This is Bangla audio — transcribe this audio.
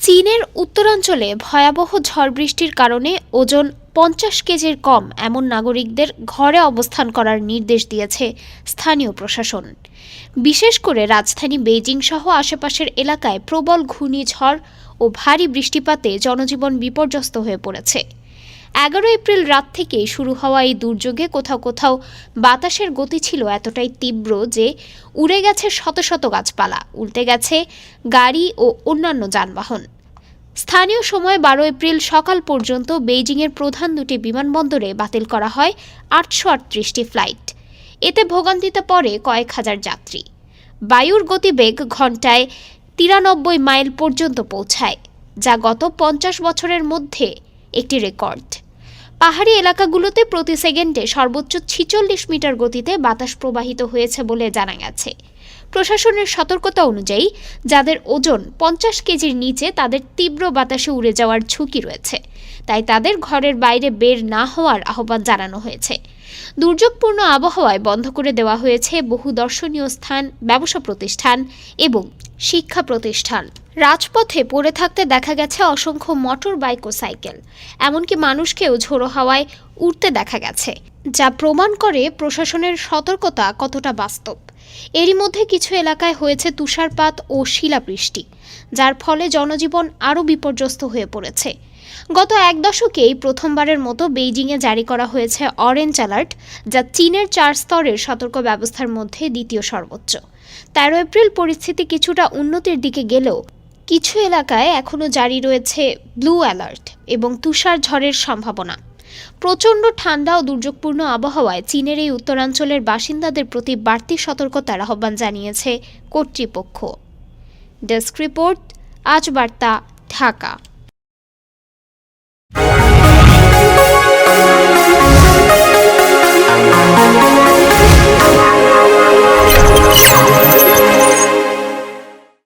চীনের উত্তরাঞ্চলে ভয়াবহ ঝড় বৃষ্টির কারণে ওজন পঞ্চাশ কেজির কম এমন নাগরিকদের ঘরে অবস্থান করার নির্দেশ দিয়েছে স্থানীয় প্রশাসন। বিশেষ করে রাজধানী বেইজিং সহ আশেপাশের এলাকায় প্রবল ঘূর্ণিঝড় ও ভারী বৃষ্টিপাতে জনজীবন বিপর্যস্ত হয়ে পড়েছে। এগারো এপ্রিল রাত থেকে শুরু হওয়া এই দুর্যোগে কোথাও কোথাও বাতাসের গতি ছিল এতটাই তীব্র যে উড়ে গেছে শত শত গাছপালা, উল্টে গেছে গাড়ি ও অন্যান্য যানবাহন। স্থানীয় সময় বারো এপ্রিল সকাল পর্যন্ত বেইজিংয়ের প্রধান দুটি বিমানবন্দরে বাতিল করা হয় আটশো আটত্রিশটি ফ্লাইট। এতে ভোগান্তিতে পড়ে কয়েক হাজার যাত্রী। বায়ুর গতিবেগ ঘন্টায় তিরানব্বই মাইল পর্যন্ত পৌঁছায়, যা গত পঞ্চাশ বছরের মধ্যে একটি রেকর্ড। পাহাড়ি এলাকাগুলোতে প্রতি সেকেন্ডে সর্বোচ্চ ছিচল্লিশ মিটার গতিতে বাতাস প্রবাহিত হয়েছে বলে জানা গেছে। প্রশাসনের সতর্কতা অনুযায়ী, যাদের ওজন পঞ্চাশ কেজির নিচে তাদের তীব্র বাতাসে উড়ে যাওয়ার ঝুঁকি রয়েছে। তাই তাদের ঘরের বাইরে বের না হওয়ার আহ্বান জানানো হয়েছে। দুর্যোগপূর্ণ আবহাওয়ায় বন্ধ করে দেওয়া হয়েছে বহু দর্শনীয় স্থান, ব্যবসা প্রতিষ্ঠান এবং শিক্ষা প্রতিষ্ঠান। রাজপথে পড়ে থাকতে দেখা গেছে অসংখ্য মোটর বাইক ও সাইকেল। এমনকি মানুষকেও ঝোড়ো হাওয়ায় উঠতে দেখা গেছে, যা প্রমাণ করে প্রশাসনের সতর্কতা কতটা বাস্তব। এরই মধ্যে কিছু এলাকায় হয়েছে তুষারপাত ও শিলাবৃষ্টি, যার ফলে জনজীবন আরও বিপর্যস্ত হয়ে পড়েছে। গত এক দশকেই প্রথমবারের মতো বেইজিংয়ে জারি করা হয়েছে অরেঞ্জ অ্যালার্ট, যা চীনের চার স্তরের সতর্ক ব্যবস্থার মধ্যে দ্বিতীয় সর্বোচ্চ। তেরো এপ্রিল পরিস্থিতি কিছুটা উন্নতির দিকে গেলেও কিছু এলাকায় এখনও জারি রয়েছে ব্লু অ্যালার্ট এবং তুষার ঝড়ের সম্ভাবনা। প্রচণ্ড ঠান্ডা ও দুর্যোগপূর্ণ আবহাওয়ায় চীনের এই উত্তরাঞ্চলের বাসিন্দাদের প্রতি বাড়তি সতর্কতার আহ্বান জানিয়েছে কর্তৃপক্ষ। ডেস্ক রিপোর্ট, আজ বার্তা, ঢাকা।